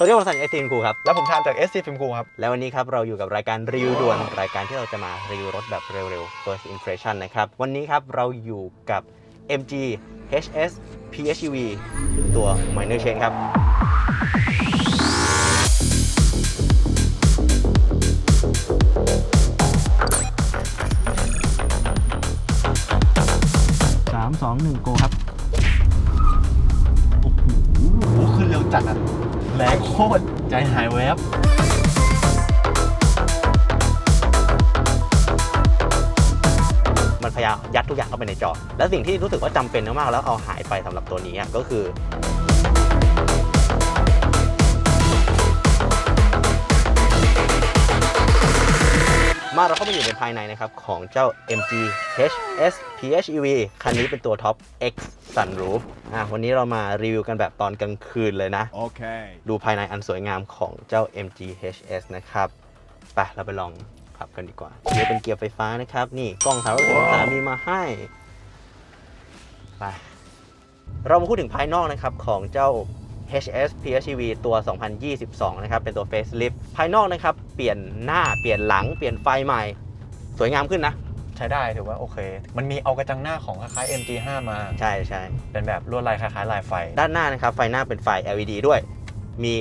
สวัสดีครับผมสันเอสซีนครูครับ แล้วผมทามจาก SC Film Crew ครับ แล้ววันนี้ครับเราอยู่กับรายการรีวิวด่วน รายการที่เราจะมารีวิวรถแบบเร็วๆ first impression นะครับ วันนี้ครับเราอยู่กับ MG HS PHEV ตัว minor chain ครับ สามสองหนึ่งโกครับ โอ้โหขึ้นเร็วจัดอะ แรงโคตร ใจหายแวบมันพยายามยัดทุกอย่างเข้าไปในจอ และสิ่งที่รู้สึกว่าจำเป็นมากๆแล้วเอาหายไปสำหรับตัวนี้อะก็คือ มาเราเข้าไปอยู่ในภายในนะครับของเจ้า MG HS PHEV คันนี้เป็นตัวท็อป X Sunroof อะวันนี้เรามารีวิวกันแบบตอนกลางคืนเลยนะ Okay. ดูภายในอันสวยงามของเจ้า MG HS นะครับไปเราไปลองขับกันดีกว่าเกียร์เป็นเกียร์ไฟฟ้านะครับ นี่กล้อง360องศามีมาให้ไปเรามาพูดถึงภายนอกนะครับของเจ้า HS PHEV ตัว 2022 นะครับ เป็นตัว facelift ภายนอกนะครับ เปลี่ยนหน้า เปลี่ยนหลัง เปลี่ยนไฟใหม่ สวยงามขึ้นนะ ใช้ได้ถือว่าโอเค มันมีเอากระจังหน้าของคล้ายๆ MG5 มา ใช่ใช่ เป็นแบบลวดลายคล้ายๆลายไฟ ด้านหน้านะครับ ไฟหน้าเป็นไฟ LED ด้วย มี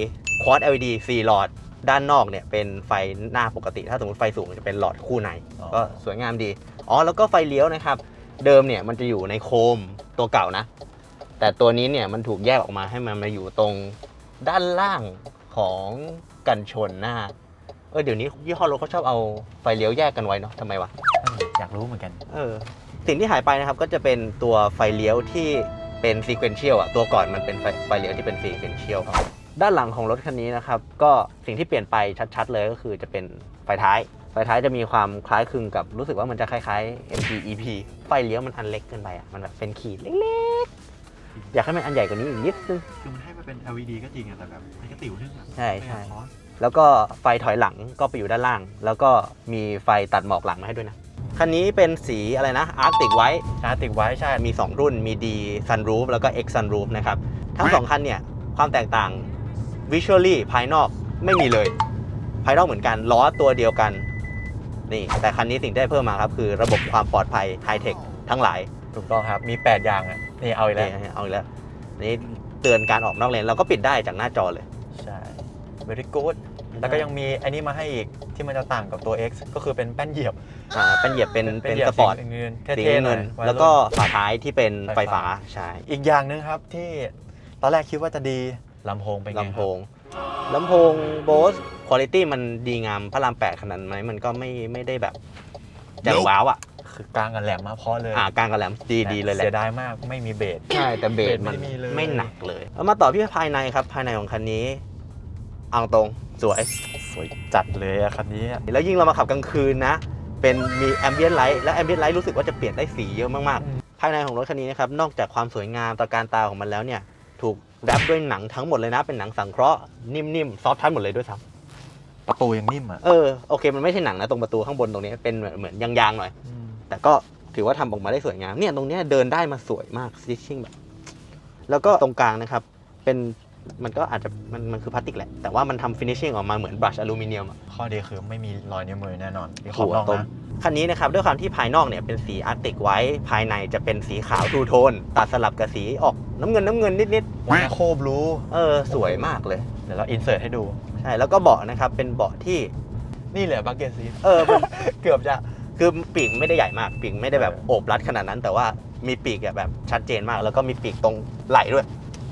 Quad LED 4หลอด ด้านนอกเนี่ยเป็นไฟหน้าปกติ ถ้าสมมติไฟสูงจะเป็นหลอดคู่ในอ๋อก็สวยงามดี อ๋อ แล้วก็ไฟเลี้ยวนะครับ เดิมเนี่ยมันจะอยู่ในโคมตัวเก่านะ แต่ตัวนี้เนี่ยมันถูกแยกออกมาให้มันมาอยู่ตรงด้านล่างของกันชนหน้า เออเดี๋ยวนี้ยี่ห้อรถเขาชอบเอาไฟเลี้ยวแยกกันไว้เนาะทำไมวะ อยากรู้เหมือนกัน เออ สิ่งที่หายไปนะครับก็จะเป็นตัวไฟเลี้ยวที่เป็นซีเควนเชียลอะตัวก่อนมันเป็นไฟไฟเลี้ยวที่เป็นซีเควนเชียลด้านหลังของรถคันนี้นะครับ ก็สิ่งที่เปลี่ยนไปชัดๆเลยก็คือจะเป็นไฟท้าย ไฟท้ายจะมีความคล้ายคลึงกับรู้สึกว่ามันจะคล้ายๆ MG EP ไฟเลี้ยวมันอันเล็กเกินไปอะ มันแบบเป็นขีดเล็กๆ อยากให้มันอันใหญ่กว่านี้อีกนิดนึง คือมันให้มันเป็น LED ก็จริงอะแต่แบบมันก็ติ๋วนึงอะใช่ใช่ ไม่เอาคอสแล้วก็ไฟถอยหลังก็ไปอยู่ด้านล่าง แล้วก็มีไฟตัดหมอกหลังมาให้ด้วยนะ คันนี้เป็นสีอะไรนะ Arctic White อาติกไว้ใช่ มี 2 รุ่นมี D Sunroof แล้วก็ X Sunroof นะครับ ทั้ง 2 คันเนี่ย ความแตกต่าง Visually ภายนอกไม่มีเลย ภายนอกเหมือนกัน ล้อตัวเดียวกัน นี่ แต่คันนี้สิ่งที่ได้เพิ่มมาครับ คือระบบความปลอดภัยไฮเทคทั้งหลาย ถูกต้องครับ มี 8 อย่างอะ นี่เอาอีกแล้วนี่เอาอีกแล้วนี่เตือนการออกนอกเลนเราก็ปิดได้จากหน้าจอเลย ใช่ very good แล้วก็ยังมีไอ้นี่มาให้อีกที่มันจะต่างกับตัว X ก็คือเป็นแป้นเหยียบอ่าเป็นเหยียบเป็นเป็นหยียสบปอร์ตสีเงินสีเท่ๆหน่เงิอยนไว้แล้วก็ฝาท้ายที่เป็นไฟไฟฟ้าฟ้าใช่อีกอย่างหนึงครับที่ตอนแรกคิดว่าจะดีลำโพงเป็นไงลำโพครับงลำโพงโบสคุณภาพมันดีงามพระรามแปดขนาดไหมมันก็ไม่ไม่ได้แบบอย่างว้าวอะ คือกลางกับแหลมมาเพราะเลยอ่ากลางกับแหลมดีดีเลยแหละเสียดายมากไม่มีเบส ใช่แต่เบสมันเบสไม่มีเลยไม่หนักเลยเอามาต่อที่ภายในครับภายในของคันนี้เอาตรงสวยสวยจัดเลยอะคันนี้ แล้วยิ่งเรามาขับกลางคืนนะ เป็นมีแอมเบียนไลท์และแอมเบียนไลท์รู้สึกว่าจะเปลี่ยนได้สีเยอะมากอืมๆภายในของรถคันนี้นะครับนอกจากความสวยงามตระการตาของมันแล้วเนี่ยถูกแรปด้วยหนังทั้งหมดเลยนะ เป็นหนังสังเคราะห์นิ่มๆซอฟทัชหมดเลยด้วยซ้ประตูยังนิ่มอะำเออโอเคมันไม่ใช่หนังนะตรงประตูข้างบนตรงนี้เป็นเหมือนเหมือนยางๆหน่อย แต่ก็ถือว่าทำออกมาได้สวยงามเนี่ยตรงเนี้ยเดินได้มาสวยมากซิชชิ่งแบบ แล้วก็ตรงกลางนะครับ เป็นมันก็อาจจะมันมันคือพลาสติกแหละ แต่ว่ามันทำฟินิชชิ่งออกมาเหมือนบรัชอลูมิเนียมอะข้อดีคือไม่มีรอยนิ้วมือแน่นอนที่ขอบนอกตรงนะคันนี้นะครับด้วยความที่ภายนอกเนี่ยเป็นสีอาร์ติกไว้ภายในจะเป็นสีขาวทูโทน ตัดสลับกับสีออกน้ำเงินน้ำเงินนิดแมคโครบลูๆเออสวยมากเลย เดี๋ยวเราอินเสิร์ตให้ดู ใช่ แล้วก็เบาะนะครับเป็นเบาะที่นี่แหละบักเก็ตซีเออมันเกือบจะ คือปีกไม่ได้ใหญ่มากปีกไม่ได้แบบเออโอบรัดขนาดนั้น แต่ว่ามีปีกแบบชัดเจนมาก แล้วก็มีปีกตรงไหล่ด้วย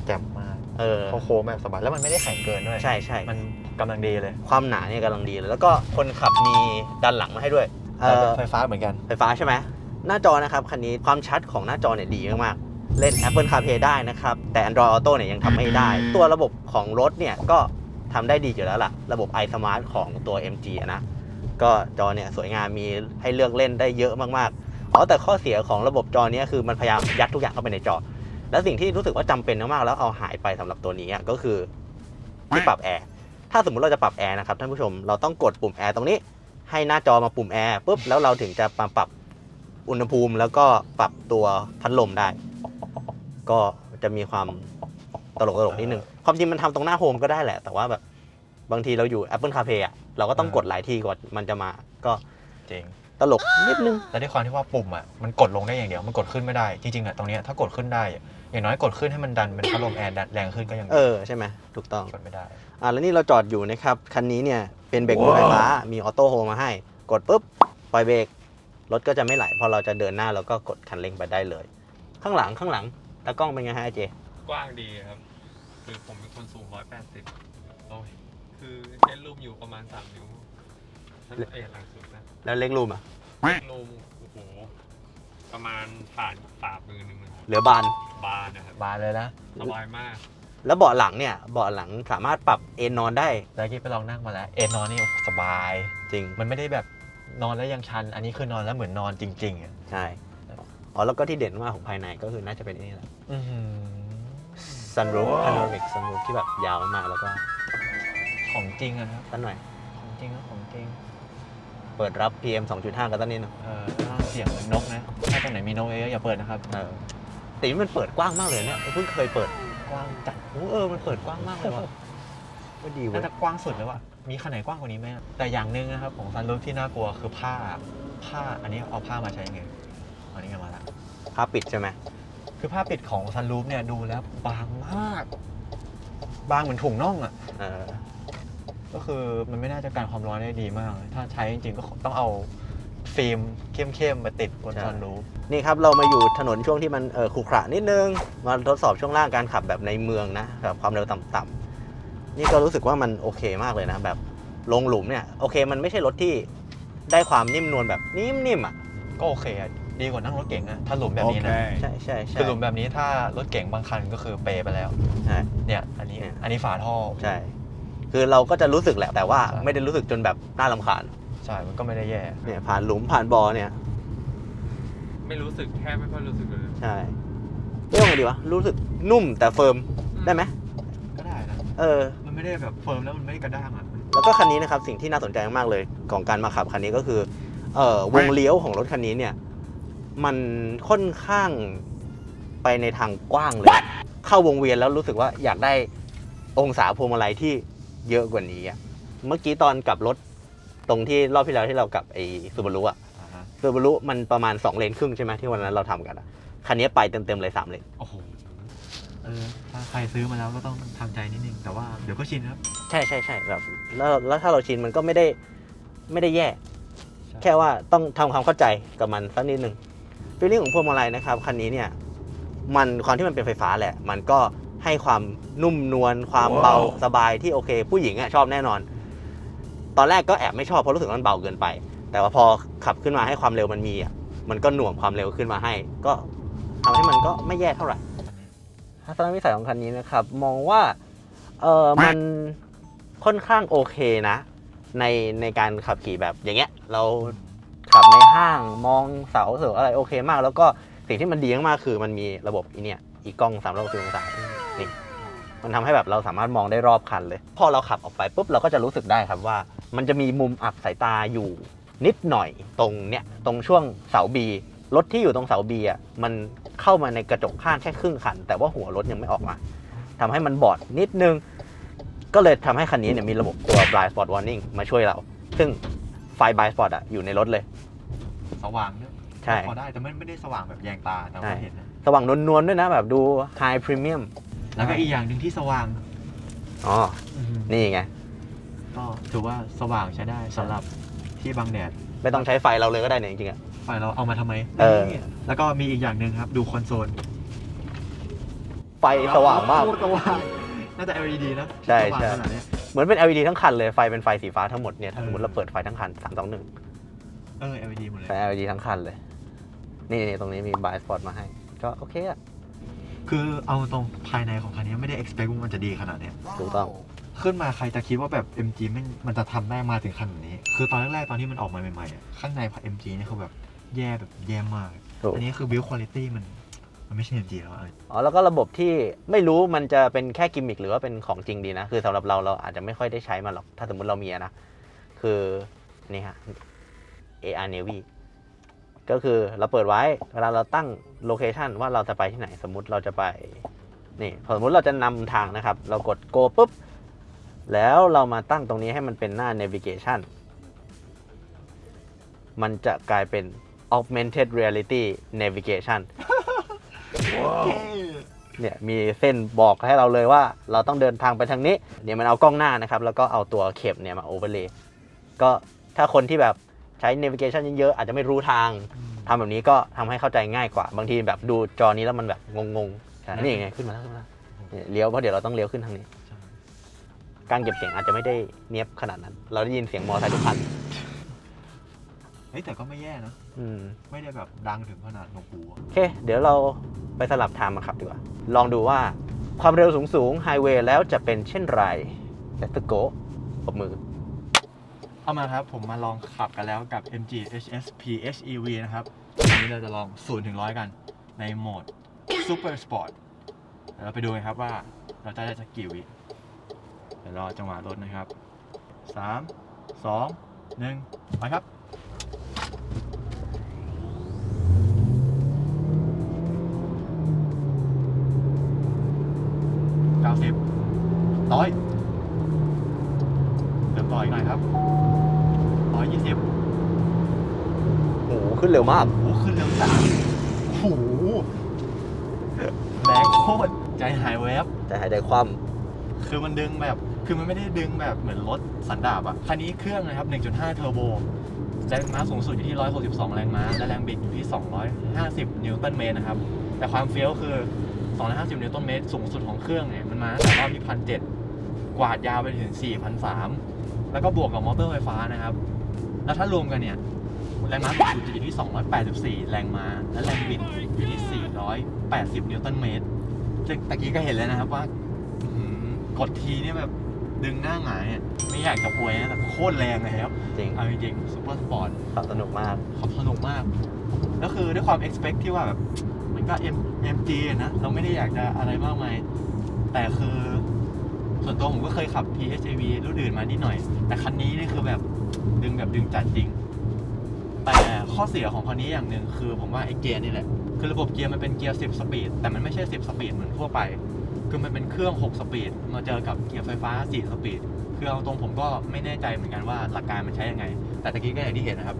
แจ่มมากเออเขาโค้งแบบสบายแล้วมันไม่ได้แข็งเกินด้วยใช่ใช่มันกำลังดีเลย ความหนาเนี่ยกำลังดีเลยแล้วก็คนขับมีด้านหลังมาให้ด้วยเอแต่เป็นอไฟฟ้าเหมือนกันไฟฟ้าใช่ไหมหน้าจอนะครับคันนี้ความชัดของหน้าจอเนี่ยดีมากๆเล่น Apple CarPlay ได้นะครับ แต่ Android Auto เนี่ยยังทำไม่ได้ ตัวระบบของรถเนี่ยก็ทำได้ดีอยู่แล้วล่ะ ระบบ iSmart ของตัว MG อะนะ ก็จอเนี่ยสวยงามมีให้เลือกเล่นได้เยอะมากๆอ๋อแต่ข้อเสียของระบบจอเนี้คือมันพยายามยัดทุกอย่างเข้าไปในจอ และสิ่งที่รู้สึกว่าจำเป็นมากๆแล้วเอาหายไปสำหรับตัวนี้ก็คือที่ปรับแอร์ถ้าสมมุติเราจะปรับแอร์นะครับท่านผู้ชมเราต้องกดปุ่มแอร์ตรงนี้ให้หน้าจอมาปุ่มแอร์ปุ๊บแล้วเราถึงจะมาปรับอุณหภูมิแล้วก็ปรับตัวพัดลมได้ ก็จะมีความตลกตลกๆนิดนึงความจริงมันทำตรงหน้าโฮมก็ได้แหละ แต่ว่าแบบ บางทีเราอยู่ Apple CarPlay อะเราก็ต้องกดหลายทีก่อนมันจะมาก็จริงตลกนิดนึงแต่ด้วยความที่ว่าปุ่มอะมันกดลงได้อย่างเดียวมันกดขึ้นไม่ได้จริงๆอะตรงเนี้ยถ้ากดขึ้นได้อะอย่างน้อยกดขึ้นให้มันดันเป็นพัดลมแอร์ดันแรงขึ้นก็ยังเออใช่ไหมถูกต้องกดไม่ได้อ่าแล้วนี่เราจอดอยู่นะครับคันนี้เนี่ยเป็นเบรกมือไฟฟ้ามีออโต้โฮมาให้ กดปุ๊บปล่อยเบรกรถก็จะไม่ไหลพอเราจะเดินหน้าเราก็กดคันเร่งไปได้เลย ข้างหลังข้างหลังตากล้องเป็นไงฮะไอเจ กว้างดีครับ คือผมเป็นคนสูง 180โอ้ย คือเล่นรูมอยู่ประมาณ3นิ้วนั่นเอยหลังสุดนะแล้วเล็กรูมอะรูมโอ้โหประมาณผ่านฝ่ามือหนึ่งนะครับเหลือบาน บานนะครับบานเลยนะสบายมาก แล้วเบาะหลังเนี่ย เบาะหลังสามารถปรับเอนนอนได้แล้วกี้ไปลองนั่งมาแล้ว เอนนอนนี่โอ้โหสบาย จริง มันไม่ได้แบบนอนแล้วยังชัน อันนี้คือนอนแล้วเหมือนนอนจริงๆอะใช่ อ๋อ แล้วก็ที่เด่นมากของภายในก็คือน่าจะเป็นนี่แหละ อื้อหือ sunroof panoramic sunroof ที่แบบยาวมากๆแล้วก็ ของจริงอะครับตั้นหน่อย ของจริงครับของจริง เปิดรับ PM 2.5 กันตั้นนิดนึงเออแล้วเสียงเหมือนนกนะ ถ้าตรงไหนมีนกเยอะๆอย่าเปิดนะครับ เออแต่นี่มันเปิดกว้างมากเลยเนี่ยเพิ่งเคยเปิดกว้างจัดโอ้เออ มันเปิดกว้างมากเลยว่ะก็ดีเว้น่าย จะกว้างสุดแล้วอะมีขนาดกว้างกว่านี้ไหมอะแต่อย่างหนึ่งนะครับ ของซันรูฟที่น่ากลัวคือผ้า ผ้า อันนี้เอาผ้ามาใช้ยังไงอันนี้ไงมาละ ผ้าปิดใช่ไหมคือผ้าปิดของซันรูฟเนี่ยดูแล้วบางมาก บางเหมือนถุงน่องอะ เออ ก็คือมันไม่น่าจะกันความร้อนได้ดีมากเลยถ้าใช้จริงๆก็ต้องเอาฟิล์มเข้มๆมาติดบนใช่ซันรูฟนี่ครับเรามาอยู่ถนนช่วงที่มันเออขรุขระนิดนึงมาทดสอบช่วงล่างการขับแบบในเมืองนะแบบความเร็วต่ำๆนี่ก็รู้สึกว่ามันโอเคมากเลยนะ แบบลงหลุมเนี่ยโอเค มันไม่ใช่รถที่ได้ความนิ่มนวลแบบนิ่มๆอะก็โอเคอะดีกว่านั่งรถเก๋งอะถ้าหลุมแบบนี้นะใช่ใช่ใช่คือหลุมแบบนี้ถ้า รถเก๋งบางคันก็คือเปย์ไปแล้ว ใช่ เนี่ยอันนี้เนี่ย อันนี้ฝาท่อ ใช่ คือเราก็จะรู้สึกแหละแต่ว่าใช่ ไม่ได้รู้สึกจนแบบน่ารำคาญใช่ มันก็ไม่ได้แย่ เนี่ยผ่านหลุมผ่านบอเนี่ยไม่รู้สึกแค่ไม่ค่อยรู้สึกเลยใช่เรียกว่าไงดีวะรู้สึกนุ่มแต่เฟิร์มได้ไหมก็ได้นะ เออ มันไม่ได้แบบเฟิร์มแล้วมันไม่ได้กระด้างอะแล้วก็คันนี้นะครับสิ่งที่น่าสนใจมากๆเลยของการมาขับคันนี้ก็คือเอ่อวงเลี้ยวของรถคันนี้เนี่ย มันค่อนข้างไปในทางกว้างเลย เข้าวงเวียนแล้วรู้สึกว่าอยากได้องศาพวงมาลัยที่ เยอะกว่านี้อะเมื่อกี้ตอนกลับรถตรงที่รอบที่แล้วที่เรากลับไอ้ซูบารุอะอ่าฮะซูบารุมันประมาณ2เลนครึ่งใช่ไหมที่วันนั้นเราทำกันอะคันนี้ไปเต็มๆเลย3เลนโอ้โหเออถ้าใครซื้อมาแล้วก็ต้องทำใจนิดนึง แต่ว่าเดี๋ยวก็ชินครับ ใช่ใช่ใช่แบบแล้วแล้วถ้าเราชินมันก็ไม่ได้ไม่ได้แย่ ใช่ แค่ว่าต้องทำความเข้าใจกับมันสักนิดหนึ่งฟีลลิ่งของพวงมาลัยนะครับคันนี้เนี่ยมันความที่มันเป็นไฟฟ้าแหละ มันก็ ให้ความนุ่มนวลความเบาสบายที่โอเค ผู้หญิงอะชอบแน่นอน ตอนแรกก็แอบไม่ชอบเพราะรู้สึกว่ามันเบาเกินไป แต่ว่าพอขับขึ้นมาให้ความเร็วมันมีอะมันก็หน่วงความเร็วขึ้นมาให้ ก็ทำให้มันก็ไม่แย่เท่าไหร่ทัศนวิสัยของคันนี้นะครับ มองว่าเออมันค่อนข้างโอเคนะ ในในการขับขี่แบบอย่างเงี้ย เราขับในห้างมองเสาเสืออะไรโอเคมาก แล้วก็สิ่งที่มันดีมากๆคือมันมีระบบอีเนี่ยอีกล้อง3 6 0องศานี่ มันทำให้แบบเราสามารถมองได้รอบคันเลย พอเราขับออกไปปุ๊บเราก็จะรู้สึกได้ครับว่า มันจะมีมุมอับสายตาอยู่นิดหน่อยตรงเนี้ยตรงช่วงเสาบีรถที่อยู่ตรงเสาบีอะมันเข้ามาในกระจกข้างแค่ครึ่งคัน แต่ว่าหัวรถยังไม่ออกมาทำให้มันบอดนิดนึง ก็เลยทำให้คันนี้เนี่ยมีระบบตัว blind spot warning มาช่วยเรา ซึ่งไฟ blind spot อะอยู่ในรถเลย สว่างด้วยใช่พอได้แต่ไม่ไม่ได้สว่างแบบแยงตาแต่ใช่ว่าเห็นนะสว่างนวลๆด้วยนะแบบดู high premium แล้วก็อีกอย่างหนึ่งที่สว่างอ๋อนี่ไง ก็ถือว่าสว่างใช้ได้สำหรับที่บังแดดไม่ต้องใช้ไฟเราเลยก็ได้เนี่ยจริงๆอะไฟเราเอามาทำไมเออ แล้วก็มีอีกอย่างหนึ่งครับ ดูคอนโซลไฟสว่างมากโคตรสว่างน่าจะ LED นะใช่สว่างใช่ ขนาดเนี้ย เหมือนเป็น LED ทั้งคันเลย ไฟเป็นไฟสีฟ้าทั้งหมดเนี่ย ถ้าเออ สมมติเราเปิดไฟทั้งคัน3 2 1เออ LED หมดเลยไฟ LED ทั้งคันเลย นี่นี่ตรงนี้มี blind spot มาให้ ก็โอเคอะ คือเอาตรงภายในของคันนี้ไม่ได้ expect ว่ามันจะดีขนาดเนี้ยถูกต้อง ขึ้นมาใครจะคิดว่าแบบ MG มันมันจะทำได้มาถึงขนาดนี้ คือตอนแรกๆตอนที่มันออกมาใหม่ๆอะข้างใน MG เนี่ยคือแบบแย่แบบแย่มาก ถูก อันนี้คือ build quality มันมันไม่ใช่ MG แล้วอะอ๋อแล้วก็ระบบที่ไม่รู้มันจะเป็นแค่กิมมิคหรือว่าเป็นของจริงดีนะ คือสำหรับเราเราอาจจะไม่ค่อยได้ใช้มันหรอก ถ้าสมมติเรามีอะนะ คือนี่ฮะ AR Navy ก็คือเราเปิดไว้เวลาเราตั้งโลเคชันว่าเราจะไปที่ไหนสมมุติเราจะไปนี่สมมติเราจะนำทางนะครับ เรากด go ปุ๊บ แล้วเรามาตั้งตรงนี้ให้มันเป็นหน้า navigation มันจะกลายเป็น augmented reality navigation เนี่ยมีเส้นบอกให้เราเลยว่าเราต้องเดินทางไปทางนี้ เดี๋ยวมันเอากล้องหน้านะครับ แล้วก็เอาตัวเข็มเนี่ยมา overlay ก็ถ้าคนที่แบบ ใช้ navigation เยอะๆอาจจะไม่รู้ทางทำแบบนี้ก็ทำให้เข้าใจง่ายกว่า บางทีแบบดูจอนี้แล้วมันแบบงงๆใช่นี่ไงขึ้นมาแล้วขึ้นมาแล้วเนี่ยเลี้ยวเพราะเดี๋ยวเราต้องเลี้ยวขึ้นทางนี้ การเก็บเสียงอาจจะไม่ได้เนียบขนาดนั้น เราได้ยินเสียงมอไซค์ทุกคันเฮ้ยแต่ก็ไม่แย่นะ อืม ไม่ได้แบบดังถึงขนาดหนวกหูอะโอเค เดี๋ยวเราไปสลับไทม์มาขับดีกว่า ลองดูว่าความเร็วสูงสูงไฮเวย์แล้วจะเป็นเช่นไร Let's go ปรบมือ เอามาครับ ผมมาลองขับกันแล้วกับ MG HS PHEV นะครับวันนี้เราจะลอง0ถึง100 กันในโหมด Super Sport เดี๋ยวเราไปดูกันครับว่าเราจะได้สักกี่วิเดี๋ยวรอจังหวะรถนะครับ 3 2 1 ไปครับ90ร้อยเติมต่ออีกหน่อยครับ ขึ้นเร็วมาก โอ้โหขึ้นเร็วจังโอ้โหแรงโคตรใจหายแวบแต่หายใจคว่คือมันดึงแบบ คือมันไม่ได้ดึงแบบเหมือนรถสันดาปอะคันนี้เครื่องนะครับ 1.5 เทอร์โบ แรงม้าสูงสุดอยู่ที่ 162 แรงม้า และแรงบิดอยู่ที่ 250 นิวตันเมตรนะครับ แต่ความเฟี้ยวคือ 250 นิวตันเมตร สูงสุดของเครื่องเนี่ย มันมาตั้งแต่รอบที่พันเกวาดยาวไปถึง4,003แล้วก็บวกกับมอเตอร์ไฟฟ้านะครับ แล้วถ้ารวมกันเนี่ย แรงม้าสูงสุดจะอยู่ที่ 284 แรงม้า และแรงบิดอยู่ที่ 480 นิวตันเมตรซึ่งตะกี้ก็เห็นแล้วนะครับว่าอื้อหือกดทีเนี่ยแบบดึงหน้าหงายอะไม่อยากจะป่วยนะแต่โคตรแรงเลยครับำจริงเอาจริงๆซูเปอร์สปอร์ตขับสนุกมากขับสนุกมาก แล้วคือด้วยความ expect ที่ว่าแบบมันก็ M MG อะนะ เราไม่ได้อยากจะอะไรมากมาย แต่คือ ส่วนตัวผมก็เคยขับ PHEV รุ่นอื่นมานิดหน่อย แต่คันนี้นี่คือแบบดึงแบบดึงจัดจริงแต่ ข้อเสียของคันนี้อย่างหนึ่งคือผมว่าไอ้เกียร์นี่แหละ คือระบบเกียร์มันเป็นเกียร์ 10 สปีด แต่มันไม่ใช่ 10 สปีดเหมือนทั่วไป คือมันเป็นเครื่อง 6 สปีด มาเจอกับเกียร์ไฟฟ้า 4 สปีด คือเอาตรงผมก็ไม่แน่ใจเหมือนกันว่าหลักการมันใช้ยังไง แต่ตะกี้ก็อย่างที่เห็นนะครับ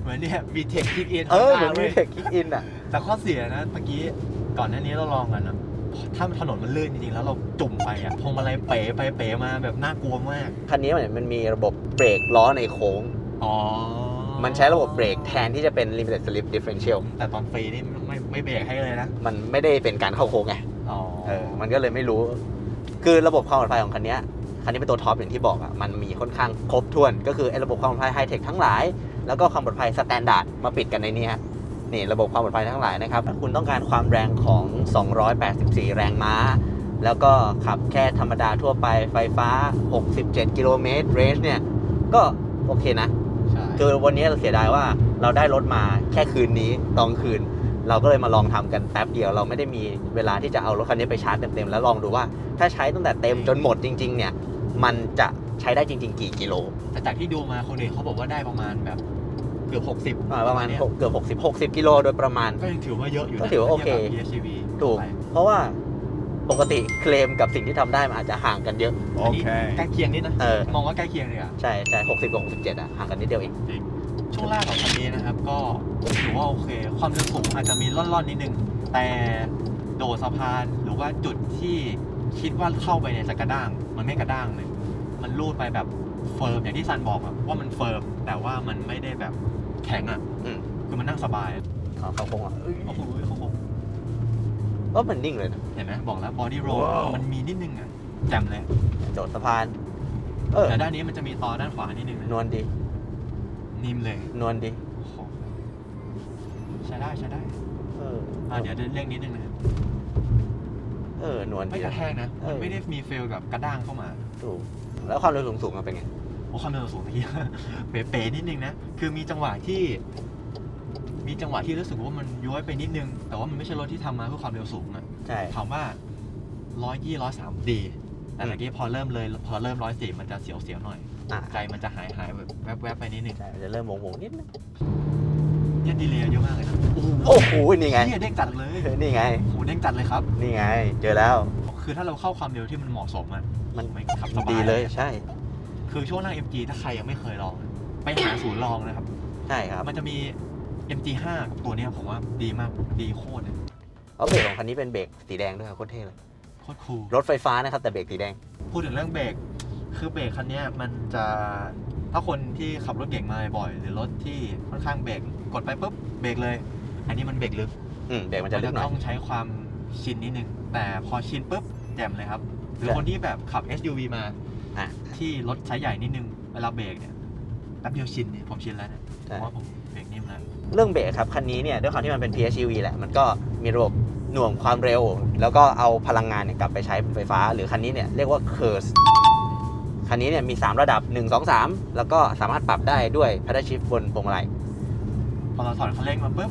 เหมือนเนี่ยมีเทคคิกอินเออเหมือนมีเทคคิกอินอะ แต่ข้อเสียนะเมื่อกี้ก่อนหน้านี้เราลองกันอะถ้าถนนมันลื่นจริงๆ แล้วเราจุ่มไปอะพวงมาลัยเป๋ไปเป๋มาแบบน่ากลัวมาก คันนี้มันมันมีระบบเบรกล้อในโค้ง อ๋อ มันใช้ระบบเบรกแทนที่จะเป็น limited slip differential แต่ตอนฟรีนี่ไม่ไม่เบรกให้เลยนะ มันไม่ได้เป็นการเข้าโค้งไงอ๋อเออมันก็เลยไม่รู้ คือระบบความปลอดภัยของคันเนี้ยคันนี้เป็นตัวท็อปอย่างที่บอกอะมันมีค่อนข้างครบถ้วน ก็คือไอ้ระบบความปลอดภัยไฮเทคทั้งหลาย แล้วก็ความปลอดภัยสแตนดาร์ดมาปิดกันในนี้ฮะนี่ระบบความปลอดภัยทั้งหลายนะครับถ้าคุณต้องการความแรงของ 284 แรงม้า แล้วก็ขับแค่ธรรมดาทั่วไปไฟฟ้า 67 กิโลเมตรเรนจ์เนี่ยก็โอเคนะใช่ คือวันนี้เราเสียดายว่าเราได้รถมาแค่คืนนี้ตอนคืน เราก็เลยมาลองทำกันแป๊บเดียวเราไม่ได้มีเวลาที่จะเอารถคันนี้ไปชาร์จเต็มๆแล้วลองดูว่า ถ้าใช้ตั้งแต่เต็มจนหมดจริง ๆ เนี่ย มันจะใช้ได้จริง ๆ กี่กิโลแต่จากที่ดูมาคนอื่นเขาบอกว่าได้ประมาณแบบเกือบ 60อ่าประมาณเนี้ยหกเกือบ60 60 กิโลโดยประมาณก็ยังถือว่าเยอะอยู่นะก็ถือว่าโอเคทียบกับ PHEV ถูกไปเพราะว่า ปกติเคลมกับสิ่งที่ทำได้มันอาจจะห่างกันเยอะอันนี้ใกล้เคียงนิดนะ เออ มองว่าใกล้เคียงเลยอะใช่ใช่60กับ67อะห่างกันนิดเดียวเองช่วงล่างของคันนี้นะครับ ก็ถือว่าโอเค ความเร็วสูงอาจจะมีล่อนๆนิดนึง แต่โดดสะพานหรือว่าจุดที่คิดว่าเข้าไปเนี่ยจะกระด้าง มันไม่กระด้างเลย มันลูดไปแบบเฟิร์มอย่างที่ซันบอกอะว่ามันเฟิร์มแต่ว่ามันไม่ได้แบบแข็งอะอืม คือมันนั่งสบายเขาเขาคงอะเอ้ยโอ้โห เขาคงว่ามันนิ่งเลยนะ เห็นไหมบอกแล้วบอดี้โรลมันมีนิดนึงอะแจ่มเลยโดดสะพาน เออ แต่ด้านนี้มันจะมีตอด้านขวานิดนึงนะนวลดี นิ่มเลยนวลดี โอ้โหใช้ได้ใช้ได้เออ อะเดี๋ยวเรื่องนิดนึงนะเออนวลไม่ดีกระแทกนะเอมันอไม่ได้มีเฟลแบบกระด้างเข้ามา ถูก แล้วความเร็วสูงสูงๆมันเป็นไง โอ้ความเร็วสูงตะกี้ เป๋ๆนิดนึงนะ คือมีจังหวะที่ มีจังหวะที่รู้สึกว่ามันย้อยไปนิดนึง แต่ว่ามันไม่ใช่รถที่ทำมาเพื่อความเร็วสูงอะใช่ถามว่าร้อยยี่ร้อยสามดีแต่เมื่อกี้พอเริ่มเลย พอเริ่มร้อยสี่มันจะเสียวๆหน่อยอะใจมันจะหายหายๆแบบแวบๆไปนิดนึงใช่มันจะเริ่มวงวงๆนิดนึงเนี่ยดีเลยเยอะมากเลยนะโอ้โหโอ้โหนี่ไงเนี่ยเด้งจัดเลยนี่ไงโอ้โหเด้งจัดเลยครับ นี่ไง เจอแล้ว คือถ้าเราเข้าความเร็วที่มันเหมาะสมอะมันไม่ขับสบายดีเลยใช่ คือช่วงล่าง MG ถ้าใครยังไม่เคยลอง ไปหาศูนย์ลองนะครับ ใช่ครับ มันจะมี MG5 กับตัวเนี้ยผมว่าดีมากดีโคตรเลยเอาเบรกของคันนี้เป็นเบรกสีแดงด้วยครับโคตรเท่เลย โคตรคูลรถไฟฟ้านะครับแต่เบรกสีแดง พูดถึงเรื่องเบรกคือเบรกคันเนี้ยมันจะถ้าคนที่ขับรถเก่งมาบ่อยๆหรือรถที่ค่อนข้างเบรกกดไปปุ๊บเบรกเลย อันนี้มันเบรกลึกอืมเบรกมันจะลึกหน่อต้ยองใช้ความชินนิดนึงแต่พอชินปุ๊บแจ่มเลยครับ หรือใช่คนที่แบบขับ SUV มาอะที่รถไซส์ใหญ่นิดนึงเวลาเบรกเนี่ยแป๊บเดียวชินเนี่ยผมชินแล้วเนี่ยผใช่มว่าผม เบรกนิ่มแล้วเรื่องเบรกครับคันนี้เนี่ยด้วยความที่มันเป็น PHEV แหละมันก็มีระบบหน่วงความเร็ว แล้วก็เอาพลังงานเนี่ยกลับไปใช้เป็นไฟฟ้า หรือคันนี้เนี่ยเรียกว่า Curse คันนี้เนี่ยมี 3 ระดับ 1 2 3 แล้วก็สามารถปรับได้ด้วย paddle shift บนพวงมาลัยพอเราถอนคันเร่งมาปุ๊บ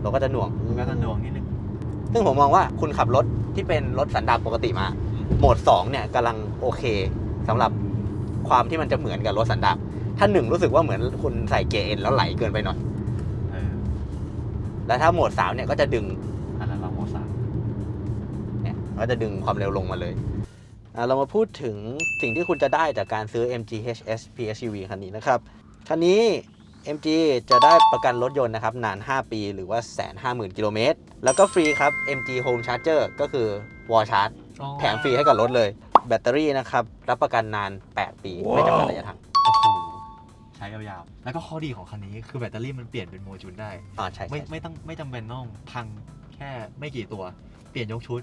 เราก็จะหน่วงมันก็จะหน่วงนิดนึงซึ่งผมมองว่าคุณขับรถที่เป็นรถสันดาปปกติมา โหมด 2 เนี่ยกำลังโอเคสำหรับความที่มันจะเหมือนกับรถสันดาปถ้าหนึ่งรู้สึกว่าเหมือนคุณใส่เกียร์เอ็นแล้วไหลเกินไปหน่อยเออ แล้วถ้าโหมด3เนี่ยก็จะดึงอันนั้นเราโมสามเนี่ยก็จะดึงความเร็วลงมาเลยอะเรามาพูดถึงสิ่งที่คุณจะได้จากการซื้อ MG HS PHEV คันนี้นะครับ คันนี้ MG จะได้ประกันรถยนต์นะครับ นาน 5 ปีหรือว่า 150,000 กิโลเมตร แล้วก็ฟรีครับ MG Home Charger ก็คือ Wall Charge แถมฟรีให้กับรถเลย แบตเตอรี่นะครับ รับประกันนาน 8 ปี ไม่จำกัดระยะทางโอ้โห ใช้ยาวๆ แล้วก็ข้อดีของคันนี้คือแบตเตอรี่มันเปลี่ยนเป็นโมจูลได้ อ่าใช่ไม่ใช่ไม่ต้องไม่จำเป็นต้องพังแค่ไม่กี่ตัว เปลี่ยนยกชุด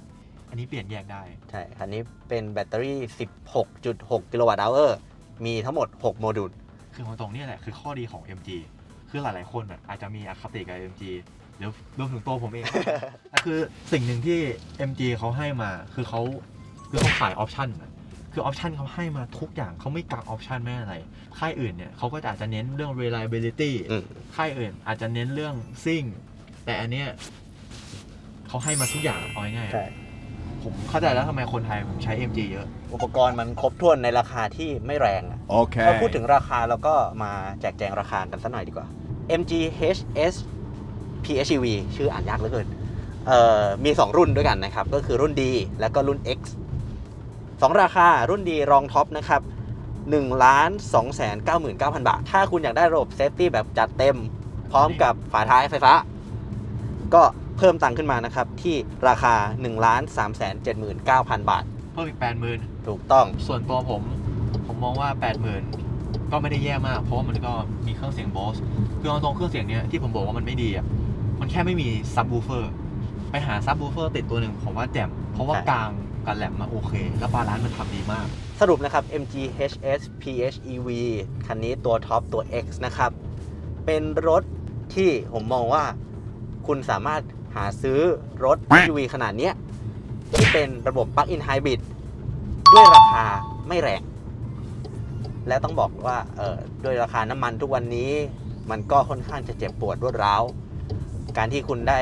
อันนี้เปลี่ยนแยกได้ ใช่คันนี้เป็นแบตเตอรี่ 16.6 กิโลวัตต์ h อ u r มีทั้งหมด 6 โมดูล คือของตรงเนี้แหละคือข้อดีของ MG คือหลายๆคนอะอาจจะมีอคติกับ MG เดี๋ยวรวมถึงตัวผมเอง แต่คือสิ่งหนึ่งที่ MG เขาให้มาคือเขาคือเขาขายออปชั่นอะ คือออปชั่นเขาให้มาทุกอย่างเขาไม่กักออปชั่นไม่อะไร ค่ายอื่นเนี่ยเขาก็อาจจะเน้นเรื่อง reliability อืม ค่ายอื่นอาจจะเน้นเรื่องซิ่ง แต่อันเนี้ยเขาให้มาทุกอย่างเอาง่ายๆ ใช่ ผมเข้าใจแล้วทำไมคนไทยผมใช้ MG เยอะ อุปกรณ์มันครบถ้วนในราคาที่ไม่แรงอะ Okay. ถ้าพูดถึงราคาเราก็มาแจกแจงราคากันสักหน่อยดีกว่า MG HS PHEV ชื่ออ่านยากเหลือเกินเอ่อมี 2 รุ่นด้วยกันนะครับ ก็คือรุ่น D แล้วก็รุ่น X 2 ราคารุ่น D รองท็อปนะครับ1ล้าน2 9 9 0 0 0 บาท ถ้าคุณอยากได้ระบบเซฟตี้แบบจัดเต็ม พร้อมกับฝาท้ายไฟฟ้า ก็เพิ่มตังค์ขึ้นมานะครับ ที่ราคา1ล้าน3 7 9 0 0 0 บาท เพิ่มอีก 80,000 ถูกต้อง ส่วนตัวผม ผมมองว่า 80,000 ก็ไม่ได้แย่มาก เพราะว่ามันก็มีเครื่องเสียงบอสคือเอาตรงเครื่องเสียงเนี้ยที่ผมบอกว่ามันไม่ดีอะมันแค่ไม่มีซับ w ูเฟอร์ไปหาซับ w ูเฟอร์ติดตัวหนึ่งผมว่าแจ่มเพราะว่าใช่กลาง กับแหลมมาโอเค แล้วบาลานซ์มันทำดีมาก สรุปนะครับ MG HS PHEV คันนี้ตัวท็อปตัว X นะครับ เป็นรถที่ผมมองว่าคุณสามารถหาซื้อรถ SUV ขนาดเนี้ยที่เป็นระบบ Plug-in Hybrid ด้วยราคาไม่แรง และต้องบอกว่าเออด้วยราคาน้ำมันทุกวันนี้ มันก็ค่อนข้างจะเจ็บปวดรวดร้าว การที่คุณได้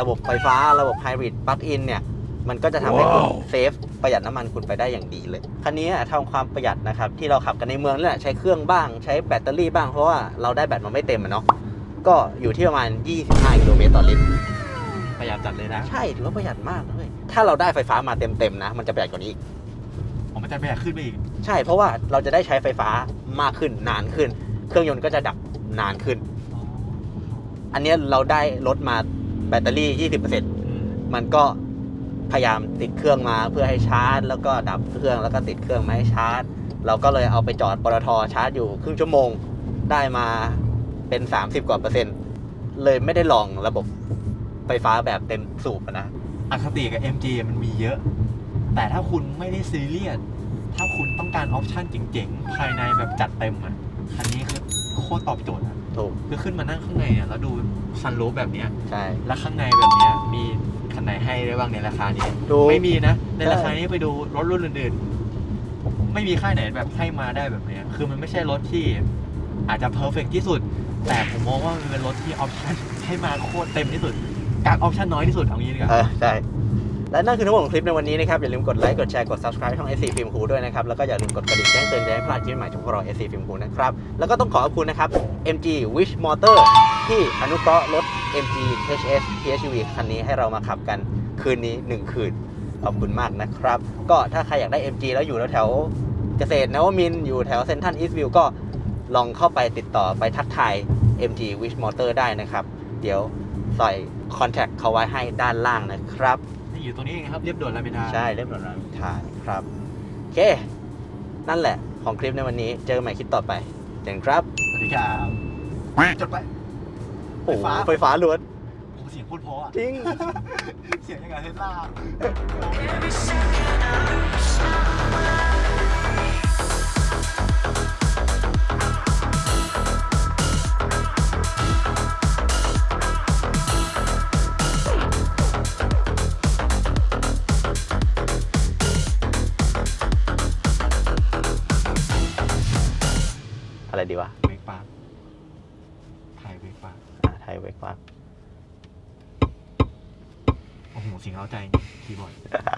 ระบบไฟฟ้าระบบ Hybrid Plug-in เนี่ย มันก็จะทำให้คุณเซฟประหยัดน้ำมันคุณไปได้อย่างดีเลยคันนี้อะทำความประหยัดนะครับที่เราขับกันในเมืองนี่แหละใช้เครื่องบ้างใช้แบตเตอรี่บ้างเพราะว่าเราได้แบตมาไม่เต็มอะเนาะก็อยู่ที่ประมาณ 25กิโลเมตรต่อลิตรประหยัดจัดเลยนะใช่ถือว่าประหยัดมากเลยถ้าเราได้ไฟฟ้ามาเต็มๆนะ มันจะประหยัดกว่านี้อีกผมมันจะประหยัดขึ้นไปอีก ใช่เพราะว่าเราจะได้ใช้ไฟฟ้ามากขึ้นนานขึ้น เครื่องยนต์ก็จะดับนานขึ้น อันเนี้ยเราได้ลดมาแบตเตอรี่ 20%มันก็ พยายามติดเครื่องมาเพื่อให้ชาร์จ แล้วก็ดับเครื่องแล้วก็ติดเครื่องมาให้ชาร์จ เราก็เลยเอาไปจอดปตทชาร์จอยู่ครึ่งชั่วโมงได้มาเป็น 30 กว่าเปอร์เซ็นต์ เลยไม่ได้ลองระบบไฟฟ้าแบบเต็มสูบอะนะอคติกับ MG มันมีเยอะ แต่ถ้าคุณไม่ได้ซีเรียส ถ้าคุณต้องการออปชั่นเจ๋งๆ ภายในแบบจัดเต็มอะคันนี้คือโคตรตอบโจทย์อะถูกคือขึ้นมานั่งข้างในอะแล้วดูซันรูฟแบบเนี้ยใช่ แล้วข้างในแบบเนี้ยมี คันไหนให้ได้บ้างในราคานี้ดูไม่มีนะ ในใช่ราคานี้ไปดูรถรุ่นอื่นๆ ไม่มีค่ายไหนแบบให้มาได้แบบเนี้ยคือมันไม่ใช่รถที่อาจจะเพอร์เฟกที่สุด แต่ผมมองว่ามันเป็นรถที่ออปชั่นให้มาโคตรเต็มที่สุดการออปชั่นน้อยที่สุดเอางี้ดีกว่า เออใช่ และนั่นคือทั้งหมดของคลิปในวันนี้นะครับ อย่าลืมกดไลค์ กดแชร์ กด subscribe ช่อง SC Film Crew ด้วยนะครับ แล้วก็อย่าลืมกดกระดิ่งแจ้งเตือนจะได้พลาดคลิปใหม่จากพวกเรา SC Film Crew นะครับ แล้วก็ต้องขอขอบคุณนะครับ MG Wish Motor ที่อนุเคราะห์รถ MG HS PHEV คันนี้ให้เรามาขับกันคืนนี้ 1 คืน ขอบคุณมากนะครับ ก็ถ้าใครอยากได้ MG แล้วอยู่แถวเกษตรนวมินต์อยู่แถวเซนทันอีสต์วิวก็ลองเข้าไปติดต่อไปทักทาย MG Wish Motor ได้นะครับ เดี๋ยวใส่คอนแทคเขาไว้ให้ด้านล่างนะครับ นี่อยู่ตรงนี้เองครับเรียบด่วนรามอินทราใช่เรียบร้อยแล้วถ่ายครับโอเค นั่นแหละของคลิปในวันนี้เจอกันใหม่คลิปต่อไปเจอกันครับสวัสดีครับจดไป โอ้โหไฟฟ้าไฟฟ้าล้วน โอ้โหเสียงโคตรเพราะอะจริง เสียงยังไงเทสลา Every second I lose my ดีวะเวกปาร์คไทยเวกปาร์คอะไทยเวกว่าโอ้โหเสียงเอาใจคีย์บอร์ด